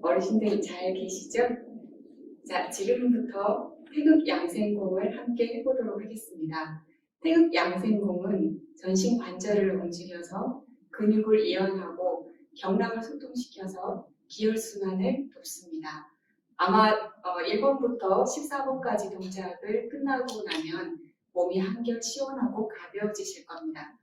어르신들 잘 계시죠? 자, 지금부터 태극 양생공을 함께 해보도록 하겠습니다. 태극 양생공은 전신 관절을 움직여서 근육을 이완하고 경락을 소통시켜서 기혈순환을 돕습니다. 아마 어, 1번부터 14번까지 동작을 끝나고 나면 몸이 한결 시원하고 가벼워지실 겁니다.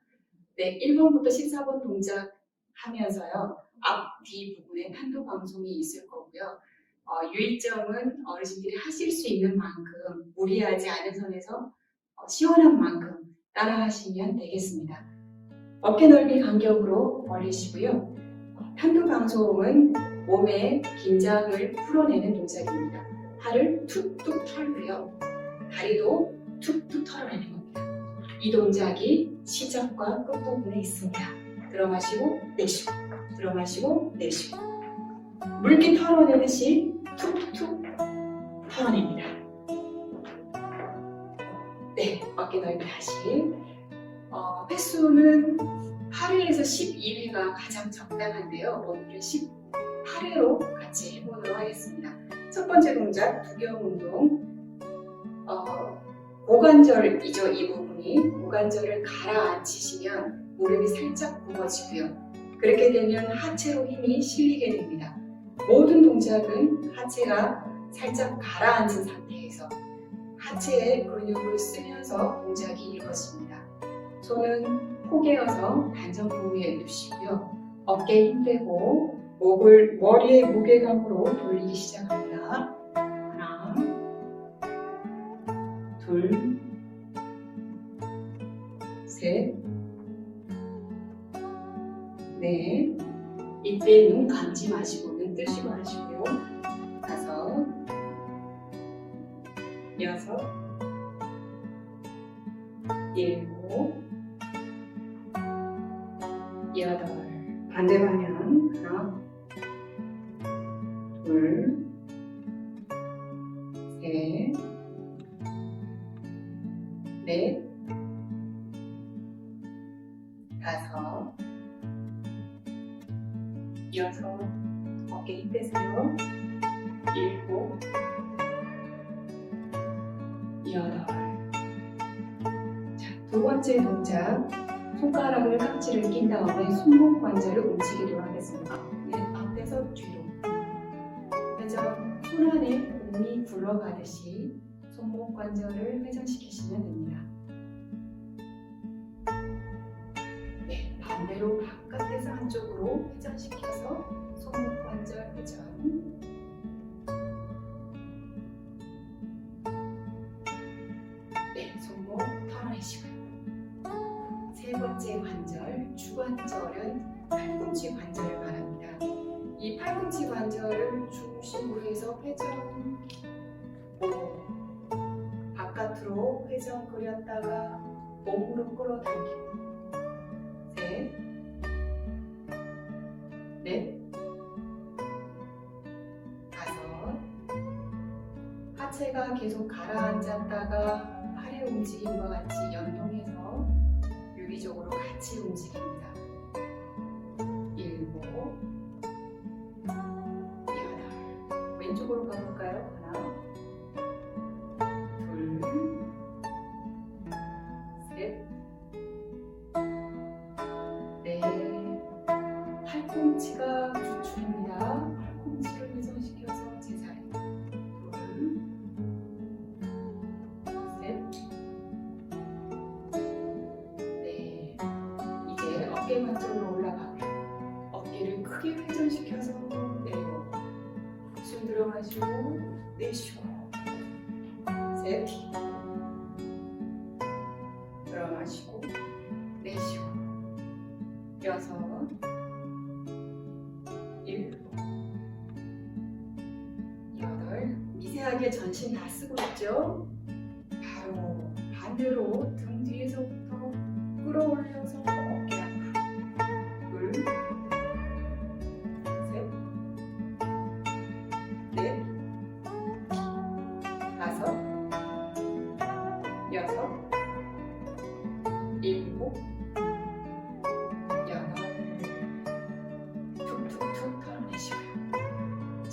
네, 1번부터 14번 동작 하면서요. 앞, 뒤 부분에 탄도 방송이 있을 거고요. 어, 유의점은 어르신들이 하실 수 있는 만큼 무리하지 않은 선에서 어, 시원한 만큼 따라 하시면 되겠습니다. 어깨 넓이 간격으로 벌리시고요. 어, 탄도 방송은 몸의 긴장을 풀어내는 동작입니다. 팔을 툭툭 털고요. 다리도 툭툭 털어내는 겁니다. 이 동작이 시작과 끝부분에 있습니다. 들어 마시고 내쉬고 들어 마시고 내쉬고 물기 털어내듯이 툭툭 털어냅니다. 네, 어깨 넓이 다시 어, 횟수는 8회에서 12회가 가장 적당한데요. 오늘은 18회로 같이 해보도록 하겠습니다. 첫 번째 동작 두경 운동 어, 고관절이죠 이 부분이 고관절을 가라앉히시면 무릎이 살짝 굽어지고요. 그렇게 되면 하체로 힘이 실리게 됩니다. 모든 동작은 하체가 살짝 가라앉은 상태에서 하체의 근육을 쓰면서 동작이 이루어집니다. 손은 포개어서 단전 부위에 두시고요. 어깨 힘 빼고 목을 머리의 무게감으로 돌리기 시작합니다. 하나, 둘, 셋, 넷. 이때 눈 감지 마시고 눈 뜨시고 하시고요. 다섯, 여섯, 일곱, 여덟. 반대 방향. 하나, 둘, 셋, 넷, 손가락을 깍지를 낀 다음에 손목 관절을 움직이도록 하겠습니다. 네, 앞에서 뒤로. 그래서 손 안에 몸이 굴러가듯이 손목 관절을 회전시키시면 됩니다. 네, 반대로 바깥에서 한쪽으로 회전시켜서 손목 관절 회전. 관절, 주관절은 팔꿈치 관절을 말합니다. 이 팔꿈치 관절을 중심으로 해서 회전, 오, 바깥으로 회전 그렸다가 몸으로 끌어당기고, 셋, 넷, 다섯, 하체가 계속 가라앉았다가 팔의 움직임과 같이 유기적으로 같이 움직입니다. 일곱, 여덟. 왼쪽으로 가볼까요? 들어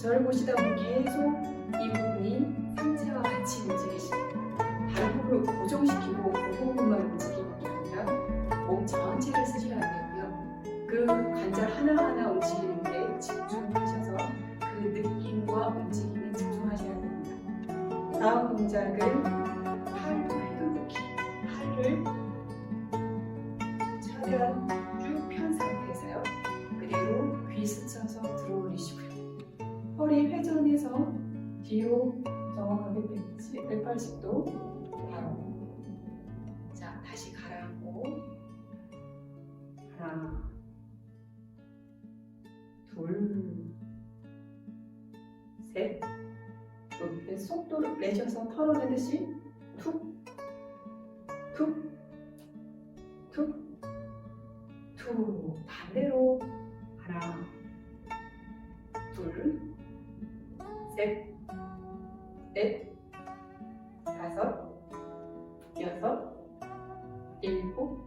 저를 보시다 보면 계속 뒤로 정확하게 180도 바로. 자 다시 가라앉고. 하나 둘셋. 이렇게 속도를 내셔서 털어내듯이 툭 툭, 툭, 툭. 반대로 하나, 둘, 셋, 넷, 다섯, 여섯, 일곱,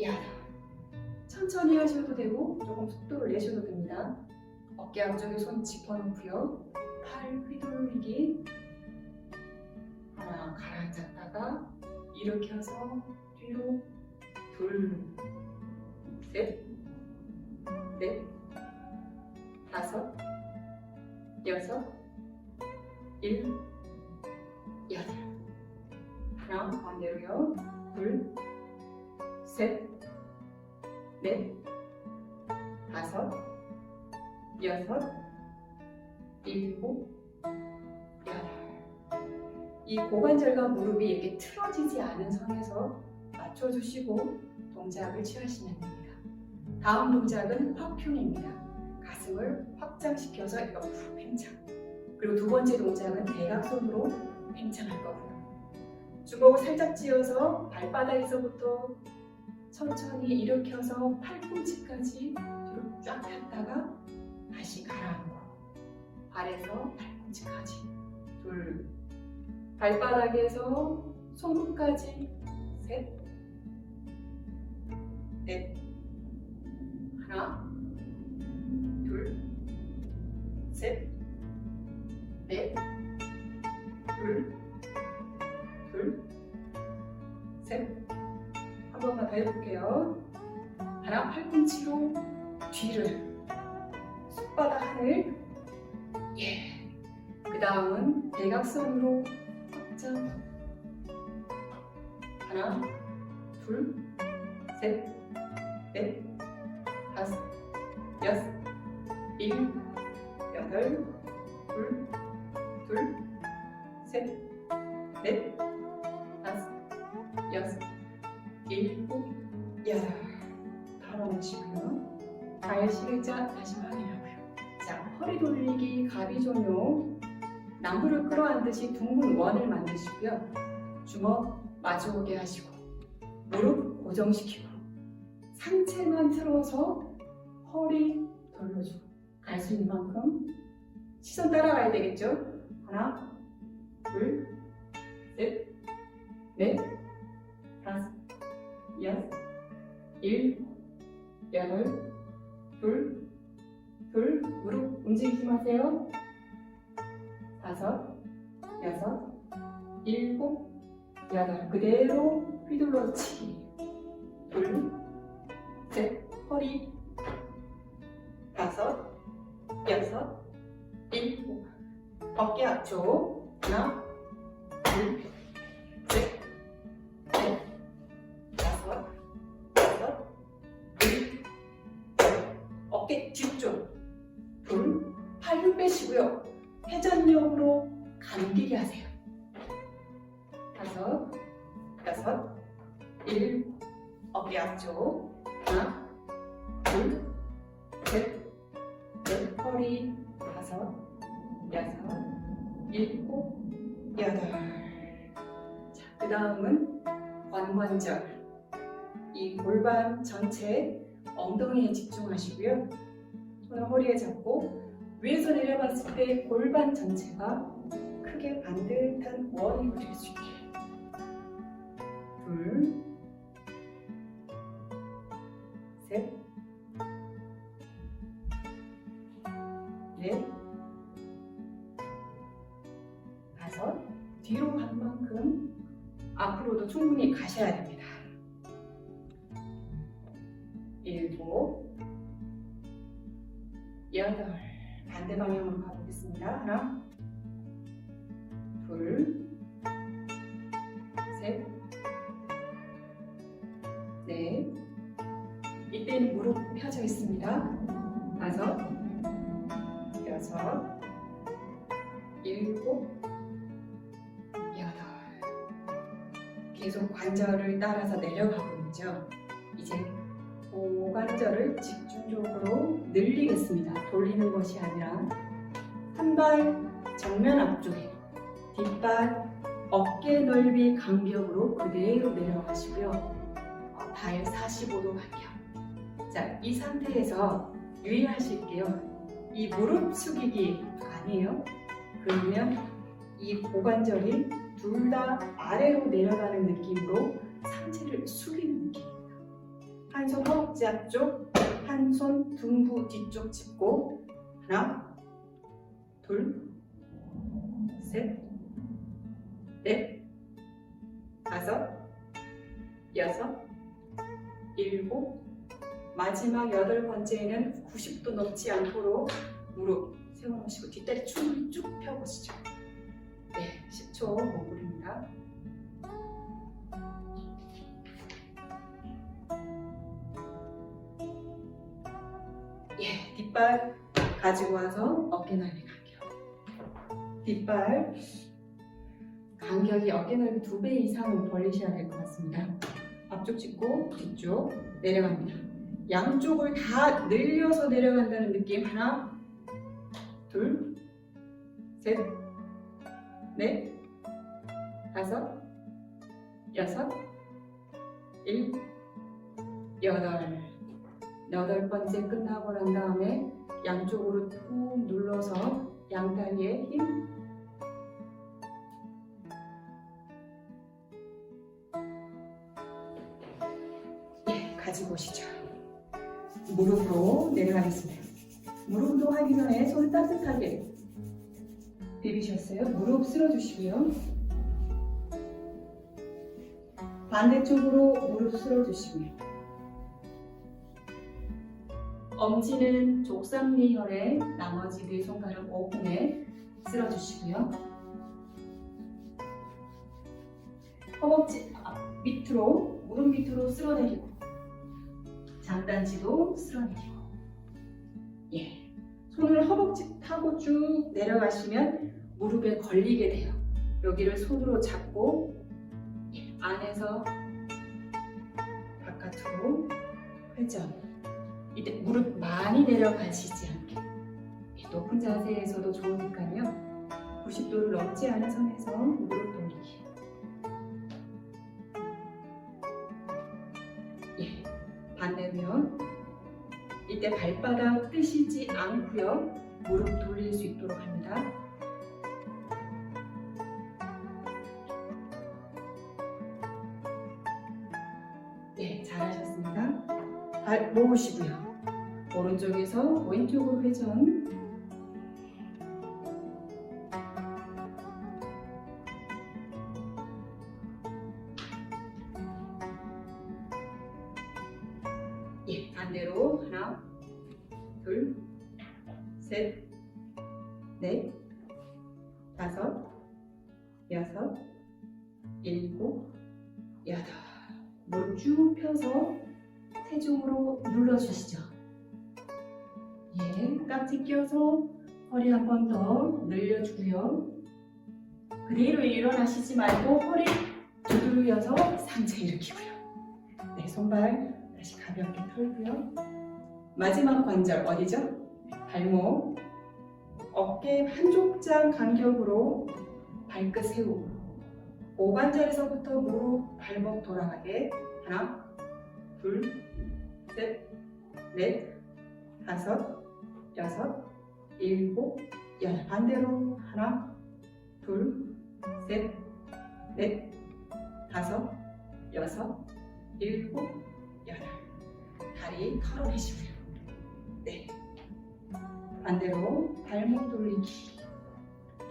여덟. 천천히 하셔도 되고 조금 속도를 내셔도 됩니다. 어깨 앞쪽에 손 짚어놓고요. 팔 휘둘리기. 하나 가라앉았다가 일으켜서 뒤로 둘, 고관절과 무릎이 이렇게 틀어지지 않은 선에서 맞춰주시고 동작을 취하시면 됩니다. 다음 동작은 화평입니다. 가슴을 확장시켜서 옆으로 팽창. 그리고 두 번째 동작은 대각선으로 팽창할 거고요. 주먹을 살짝 쥐어서 발바닥에서부터 천천히 일으켜서 팔꿈치까지 뒤로 쫙 폈다가 다시 가라앉고 발에서 팔꿈치까지 둘 발바닥에서 손끝까지. 셋, 넷, 하나, 둘, 셋, 넷, 둘, 둘, 셋. 한 번만 더 해볼게요. 하나, 팔꿈치로 뒤를, 손바닥 하늘, 예. 그 다음은 대각선으로 확장. 하나, 둘, 셋, 넷, 다섯, 여섯, 일곱, 여덟, 둘, 둘, 셋, 넷, 다섯, 여섯, 일곱, 여덟. 털어내시고요. 발 시계자 다시 확인하고요. 자, 허리 돌리기 가비존요. 나무를 끌어안듯이 둥근 원을 만드시고요. 주먹 마주오게 하시고 무릎 고정시키고 상체만 틀어서 허리 돌려주고 갈 수 있는 만큼 시선 따라가야 되겠죠? 하나, 둘, 셋, 넷, 다섯, 여섯, 일곱, 여덟, 둘, 둘, 무릎 움직이지 마세요. 다섯, 여섯, 일곱, 여덟. 그대로 휘둘러치기. 둘, 셋, 허리. 다섯, 여섯, 일곱. 어깨 앞쪽. 하나, 둘, 셋, 넷, 다섯, 여섯, 일곱. 어깨 뒤쪽. 둘, 팔힘 빼시고요. 회전력으로 감기게 하세요. 다섯, 여섯, 일, 어깨 앞쪽. 하나, 둘, 셋, 넷, 허리. 다섯, 여섯, 일곱, 여덟. 자, 그 다음은 관관절. 이 골반 전체 엉덩이에 집중하시고요. 손을 허리에 잡고 위에서 내려봤을 때 골반 전체가 크게 반듯한 원이 그릴 수 있게 둘, 셋, 넷, 다섯 뒤로 간 만큼 앞으로도 충분히 가셔야 됩니다. 일곱, 여덟 반대 방향으로 가보겠습니다. 하나, 둘, 셋, 넷. 이때는 무릎 펴져 있습니다. 다섯, 여섯, 일곱, 여덟. 계속 관절을 따라서 내려가고 있죠. 이제 고관절을 집중적으로 늘리겠습니다. 돌리는 것이 아니라 한 발 정면 앞쪽에 뒷발 어깨 넓이 간격으로 그대로 내려가시고요. 어, 발 45도 간격. 자, 이 상태에서 유의하실게요. 이 무릎 숙이기 아니에요. 그러면 이 고관절이 둘 다 아래로 내려가는 느낌으로 상체를 숙이는 느낌입니다. 한 손 허벅지 앞쪽, 한 손 등부 뒤쪽 짚고 하나, 둘, 셋, 넷, 다섯, 여섯, 일곱, 마지막 여덟 번째에는 90도 넘지 않도록 무릎 세워놓으시고 뒷다리 충분히 쭉 펴보시죠. 네, 10초 몸부림입니다. 뒷발 가지고 와서 어깨 넓이 간격. 뒷발 간격이 어깨 넓이 두 배 이상은 벌리셔야 될 것 같습니다. 앞쪽 짚고 뒤쪽 내려갑니다. 양쪽을 다 늘려서 내려간다는 느낌 하나, 둘, 셋, 넷, 다섯, 여섯, 일, 여덟. 여덟 번째 끝나고 난 다음에 양쪽으로 꾹 눌러서 양다리에 힘. 예, 가지고 오시죠. 무릎으로 내려가겠습니다. 무릎도 하기 전에 손 따뜻하게 비비셨어요. 무릎 쓸어주시고요. 반대쪽으로 무릎 쓸어주시고요. 엄지는 족삼리 혈에 나머지 네 손가락 오픈에 쓸어주시고요. 허벅지 앞 밑으로 무릎 밑으로 쓸어내리고 장단지도 쓸어내리고 예 손을 허벅지 타고 쭉 내려가시면 무릎에 걸리게 돼요. 여기를 손으로 잡고 예, 안에서 바깥으로 회전 이때 무릎 많이 내려가시지 않게. 예, 높은 자세에서도 좋으니까요. 90도를 넘지 않은 선에서 무릎 돌리기. 예, 반대면 이때 발바닥 뜨시지 않고요. 무릎 돌릴 수 있도록 합니다. 네 잘하셨습니다. 발 모으시고요 오른쪽에서 왼쪽으로 회전 예, 반대로 하나, 둘, 셋, 넷, 다섯, 여섯, 일곱, 여덟. 무릎 쭉 펴서 체중으로 눌러주시죠. 예, 깍지 껴서 허리 한 번 더 늘려주고요. 그대로 일어나시지 말고 허리 두드려서 상체 일으키고요. 네, 손발 다시 가볍게 털고요. 마지막 관절 어디죠? 발목, 어깨 한쪽장 간격으로 발끝 세우고 오관절에서부터 무릎, 발목 돌아가게 하나, 둘, 셋, 넷, 다섯, 여섯, 일곱, 열 반대로 하나, 둘, 셋, 넷, 다섯, 여섯, 일곱, 여덟 다리 털어내시고요. 네. 반대로 발목 돌리기.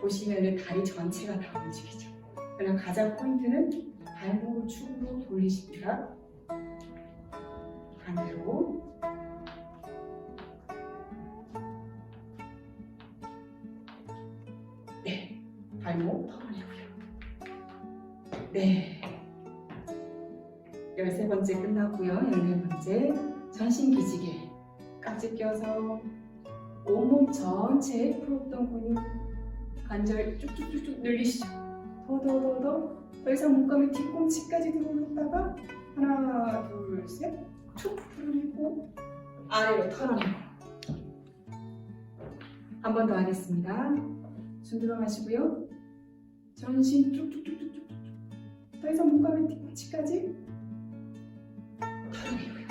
보시면은 다리 전체가 다 움직이죠. 그냥 가장 포인트는 발목을 축으로 돌리십니다. 반대로. 발목 털어내고요. 네. 열세 번째 끝났고요. 열네 번째 전신 기지개 깍지 껴서 온몸 전체에 풀었던 근육 관절 쭉쭉쭉쭉 늘리시죠. 더더더더 더 이상 못 가면 뒤꿈치까지 들어올렸다가 하나 둘셋툭 풀어내고 아래로 털어내고 한 번 더 하겠습니다. 숨 들어 마시고요. 전신 쭉쭉쭉쭉쭉 더 이상 못 가면 뒤꿈치까지 털어내고요.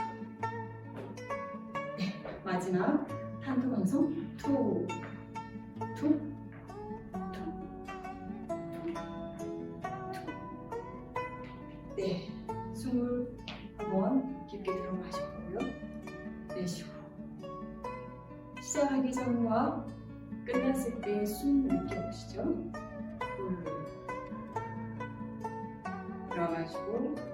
네, 마지막 한두 방송 투, 투. 네, 숨을 한번 깊게 들어 마시고요. 내쉬고 시작하기 전과 끝났을 때 숨 느껴보시죠. 들